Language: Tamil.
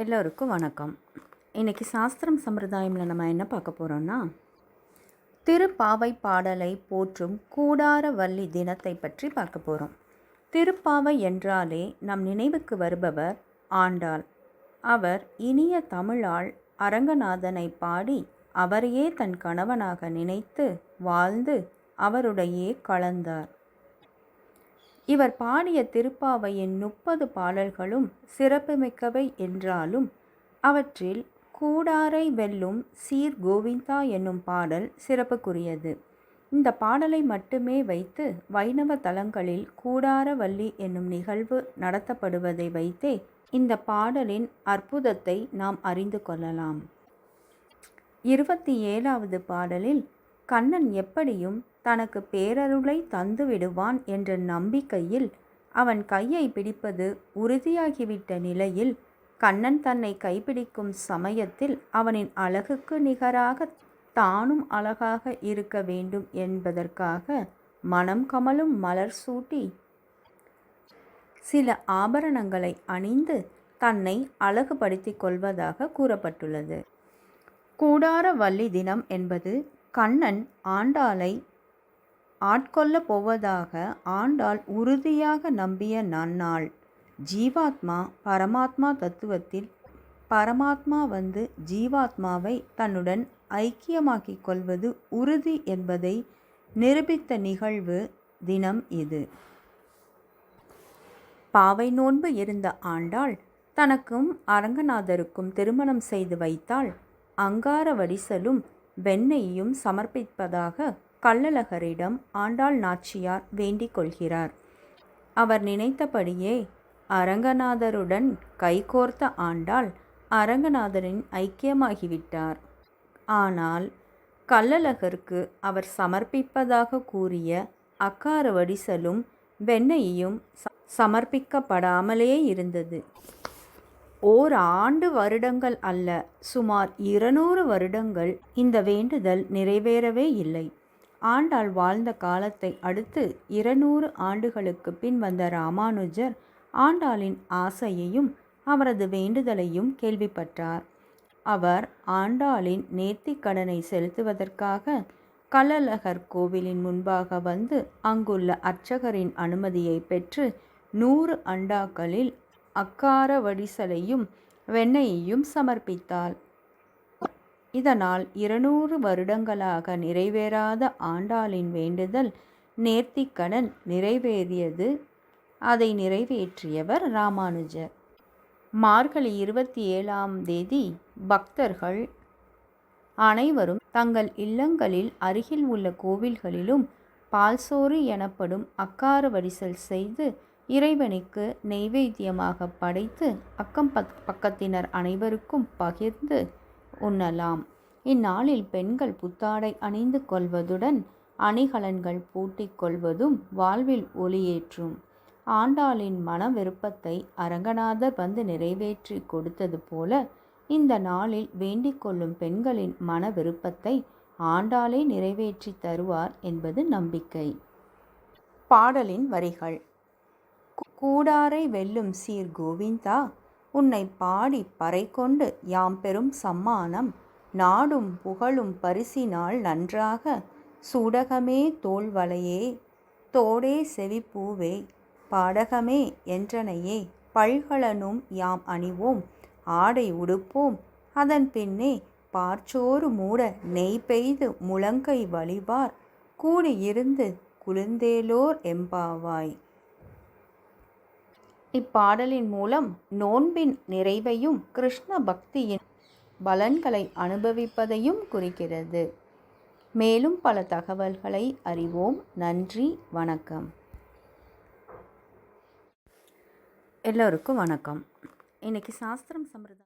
எல்லோருக்கும் வணக்கம். இன்றைக்கி சாஸ்திரம் சம்பிரதாயமில் நம்ம என்ன பார்க்க போகிறோம்னா திருப்பாவை பாடலை போற்றும் கூடாரவல்லி தினத்தை பற்றி பார்க்க போகிறோம் திருப்பாவை என்றாலே நம் நினைவுக்கு வருபவர் ஆண்டாள். அவர் இனிய தமிழால் அரங்கநாதனை பாடி அவரையே தன் கணவனாக நினைத்து வாழ்ந்து அவருடையே கலந்தார். இவர் பாடிய திருப்பாவையின் முப்பது பாடல்களும் சிறப்புமிக்கவை என்றாலும் அவற்றில் கூடாரை வெல்லும் சீர் கோவிந்தா என்னும் பாடல் சிறப்புக்குரியது. இந்த பாடலை மட்டுமே வைத்து வைணவ தலங்களில் கூடாரவல்லி என்னும் நிகழ்வு நடத்தப்படுவதை வைத்தே இந்த பாடலின் அற்புதத்தை நாம் அறிந்து கொள்ளலாம். இருபத்தி ஏழாவது பாடலில் கண்ணன் எப்படியும் தனக்கு பேரருளை தந்து விடுவான் என்ற நம்பிக்கையில் அவன் கையை பிடிப்பது உறுதியாகிவிட்ட நிலையில் கண்ணன் தன்னை கைப்பிடிக்கும் சமயத்தில் அவனின் அழகுக்கு நிகராக தானும் அழகாக இருக்க வேண்டும் என்பதற்காக மனம் கமலும் மலர் சூட்டி சில ஆபரணங்களை அணிந்து தன்னை அழகுபடுத்திக் கொள்வதாக கூறப்பட்டுள்ளது. கூடார வள்ளி தினம் என்பது கண்ணன் ஆண்டாளை ஆட்கொள்ளப் போவதாக ஆண்டாள் உறுதியாக நம்பிய நன்னாள். ஜீவாத்மா பரமாத்மா தத்துவத்தில் பரமாத்மா வந்து ஜீவாத்மாவை தன்னுடன் ஐக்கியமாக்கிக் கொள்வது உறுதி என்பதை நிரூபித்த நிகழ்வு தினம் இது. பாவை நோன்பு இருந்த ஆண்டாள் தனக்கும் அரங்கநாதருக்கும் திருமணம் செய்து வைத்தால் அங்கார வடிசலும் வெண்ணையும் சமர்ப்பிப்பதாக கள்ளழகரிடம் ஆண்டாள் நாச்சியார் வேண்டிக் கொள்கிறார். அவர் நினைத்தபடியே அரங்கநாதருடன் கைகோர்த்த ஆண்டாள் அரங்கநாதரின் ஐக்கியமாகிவிட்டார். ஆனால் கள்ளழகருக்கு அவர் சமர்ப்பிப்பதாக கூறிய அக்கார வடிசலும் வெண்ணையும் சமர்ப்பிக்கப்படாமலே இருந்தது. ஓர் ஆண்டு வருடங்கள் அல்ல சுமார் இருநூறு வருடங்கள் இந்த வேண்டுதல் நிறைவேறவே இல்லை. ஆண்டாள் வாழ்ந்த காலத்தை அடுத்து இருநூறு ஆண்டுகளுக்கு பின் வந்த ராமானுஜர் ஆண்டாளின் ஆசையையும் அவரது வேண்டுதலையும் கேள்விப்பட்டார். அவர் ஆண்டாளின் நேர்த்திக் கடனை செலுத்துவதற்காக கள்ளழகர் கோவிலின் முன்பாக வந்து அங்குள்ள அர்ச்சகரின் அனுமதியை பெற்று நூறு அண்டாக்களில் அக்கார வடிசலையும் வெண்ணெயையும் சமர்ப்பித்தாள். இதனால் இருநூறு வருடங்களாக நிறைவேறாத ஆண்டாளின் வேண்டுதல் நேர்த்திக்கடன் நிறைவேறியது. அதை நிறைவேற்றியவர் ராமானுஜர் மார்கழி இருபத்தி ஏழாம் தேதி பக்தர்கள் அனைவரும் தங்கள் இல்லங்களில் அருகில் உள்ள கோவில்களிலும் பால்சோறு எனப்படும் அக்கார வடிசல் செய்து இறைவனுக்கு நெய்வேத்தியமாக படைத்து அக்கம் பக்கத்தினர் அனைவருக்கும் பகிர்ந்து உண்ணலாம். இந்நாளில் பெண்கள் புத்தாடை அணிந்து கொள்வதுடன் அணிகலன்கள் பூட்டிக் கொள்வதும் வாழ்வில் ஒளியேற்றும். ஆண்டாளின் மன விருப்பத்தை அரங்கநாதர் வந்து நிறைவேற்றி கொடுத்தது போல இந்த நாளில் வேண்டிக் கொள்ளும் பெண்களின் மன விருப்பத்தை ஆண்டாளே நிறைவேற்றி தருவார் என்பது நம்பிக்கை. பாடலின் வரிகள். கூடாரை வெல்லும் சீர் கோவிந்தா உன்னை பாடி பறை கொண்டு யாம் பெறும் சம்மானம் நாடும் புகழும் பரிசினால் நன்றாக சூடகமே தோல்வலையே தோடே செவிப்பூவே பாடகமே என்றனையே பல்கலனும் யாம் அணிவோம் ஆடை உடுப்போம் அதன் பின்னே பார்ச்சோறு மூட நெய் பெய்து முழங்கை வழிவார் கூடியிருந்து குளிர்ந்தேலோர் எம்பாவாய். இப்பாடலின் மூலம் நோன்பின் நிறைவையும் கிருஷ்ண பக்தியின் பலன்களை அனுபவிப்பதையும் குறிக்கிறது. மேலும் பல தகவல்களை அறிவோம். நன்றி வணக்கம். எல்லோருக்கும் வணக்கம். இன்னைக்கு சாஸ்திரம் சம்பிரதாயம்